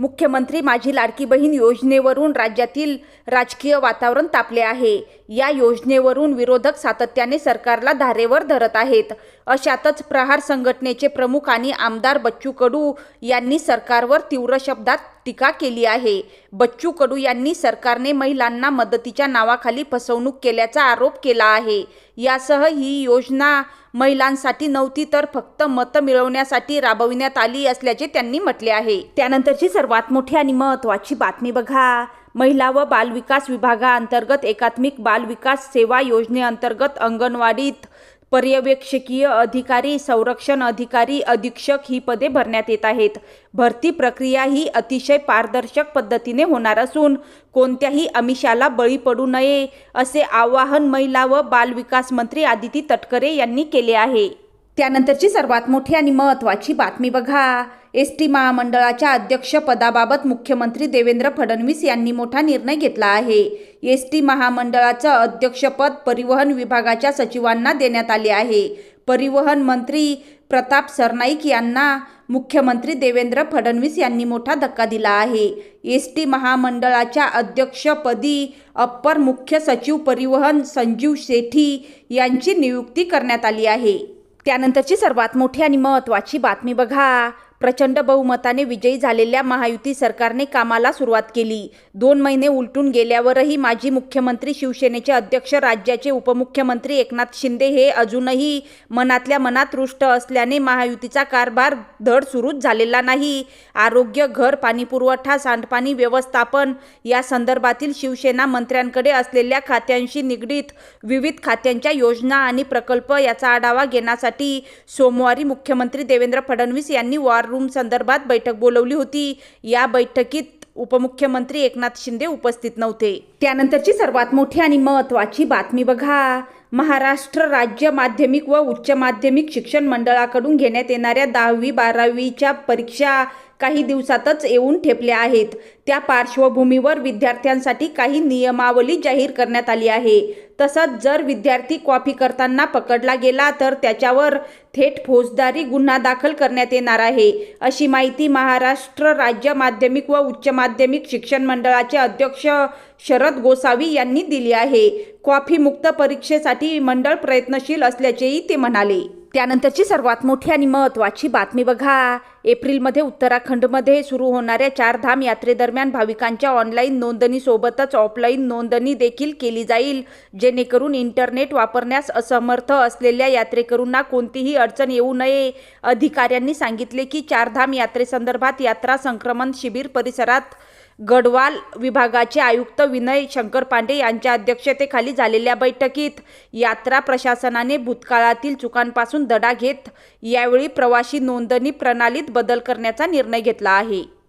मुख्यमंत्री माझी लाडकी बहीण योजनेवरून राज्यातील राजकीय वातावरण तापले आहे. या योजनेवरून विरोधक सातत्याने सरकारला धारेवर धरत आहेत. अशातच प्रहार संघटनेचे प्रमुख आणि आमदार बच्चू कडू यांनी सरकारवर तीव्र शब्दात टीका केली आहे. बच्चू कडू यांनी सरकारने महिलांना मदतीच्या नावाखाली फसवणूक केल्याचा आरोप केला आहे. यासह ही योजना महिलांसाठी नव्हती तर फक्त मतं मिळवण्यासाठी राबविण्यात आली असल्याचे त्यांनी म्हटले आहे. त्यानंतरची सर्वात मोठी आणि महत्त्वाची बातमी बघा. महिला व बालविकास विभागाअंतर्गत एकात्मिक बालविकास सेवा योजनेअंतर्गत अंगणवाडीत पर्यवेक्षकीय अधिकारी संरक्षण अधिकारी अधीक्षक ही पदे भरण्यात येत आहेत. भरती प्रक्रिया ही अतिशय पारदर्शक पद्धतीने होणार असून कोणत्याही आमिषाला बळी पडू नये असे आवाहन महिला व बालविकास मंत्री आदिती तटकरे यांनी केले आहे. त्यानंतरची सर्वात मोठी आणि महत्त्वाची बातमी बघा. एस टी महामंडळाच्या अध्यक्षपदाबाबत मुख्यमंत्री देवेंद्र फडणवीस यांनी मोठा निर्णय घेतला आहे. एस टी महामंडळाचं अध्यक्षपद परिवहन विभागाच्या सचिवांना देण्यात आले आहे. परिवहन मंत्री प्रताप सरनाईक यांना मुख्यमंत्री देवेंद्र फडणवीस यांनी मोठा धक्का दिला आहे. एस टी महामंडळाच्या अध्यक्षपदी अप्पर मुख्य सचिव परिवहन संजीव शेठी यांची नियुक्ती करण्यात आली आहे. त्यानंतरची सर्वात मोठी आणि महत्त्वाची बातमी बघा. प्रचंड बहुमताने विजयी झालेल्या महायुती सरकारने कामाला सुरुवात केली. दोन महिने उलटून गेल्यावरही माजी मुख्यमंत्री शिवसेनेचे अध्यक्ष राज्याचे उपमुख्यमंत्री एकनाथ शिंदे हे अजूनही मनातल्या मनात रुष्ट असल्याने महायुतीचा कारभार धड सुरूच झालेला नाही. आरोग्य घर पाणीपुरवठा सांडपाणी व्यवस्थापन या संदर्भातील शिवसेना मंत्र्यांकडे असलेल्या खात्यांशी निगडीत विविध खात्यांच्या योजना आणि प्रकल्प याचा आढावा घेण्यासाठी सोमवारी मुख्यमंत्री देवेंद्र फडणवीस यांनी वॉर रूम संदर्भात बैठक बोलवली होती. या बैठकीत उपमुख्यमंत्री एकनाथ शिंदे उपस्थित नव्हते. त्यानंतरची सर्वात मोठी आणि महत्त्वाची बातमी बघा. महाराष्ट्र राज्य माध्यमिक व उच्च माध्यमिक शिक्षण मंडळाकडून घेण्यात येणाऱ्या दहावी बारावीच्या परीक्षा काही दिवसातच येऊन ठेपल्या आहेत. त्या पार्श्वभूमीवर विद्यार्थ्यांसाठी काही नियमावली जाहीर करण्यात आली आहे. तसंच जर विद्यार्थी कॉपी करताना पकडला गेला तर त्याच्यावर थेट फौजदारी गुन्हा दाखल करण्यात येणार आहे. अशी माहिती महाराष्ट्र राज्य माध्यमिक व उच्च माध्यमिक शिक्षण मंडळाचे अध्यक्ष शरद गोसावी यांनी दिली आहे. कॉफी मुक्त परीक्षेसाठी मंडळ प्रयत्नशील असल्याचेही ते म्हणाले. त्यानंतरची सर्वात मोठी आणि महत्त्वाची बातमी बघा. एप्रिलमध्ये उत्तराखंडमध्ये सुरू होणाऱ्या चारधाम यात्रेदरम्यान भाविकांच्या ऑनलाईन नोंदणीसोबतच ऑफलाईन नोंदणी देखील केली जाईल. जेणेकरून इंटरनेट वापरण्यास असमर्थ असलेल्या यात्रेकरूंना कोणतीही अडचण येऊ नये. अधिकाऱ्यांनी सांगितले की चारधाम यात्रेसंदर्भात यात्रा संक्रमण शिबिर परिसरात गढवाल विभागाचे आयुक्त विनय शंकर पांडे यांच्या अध्यक्षतेखाली झालेल्या बैठकीत यात्रा प्रशासनाने भूतकाळातील चुकांपासून धडा घेत यावेळी प्रवासी नोंदणी प्रणालीत बदल करण्याचा निर्णय घेतला आहे.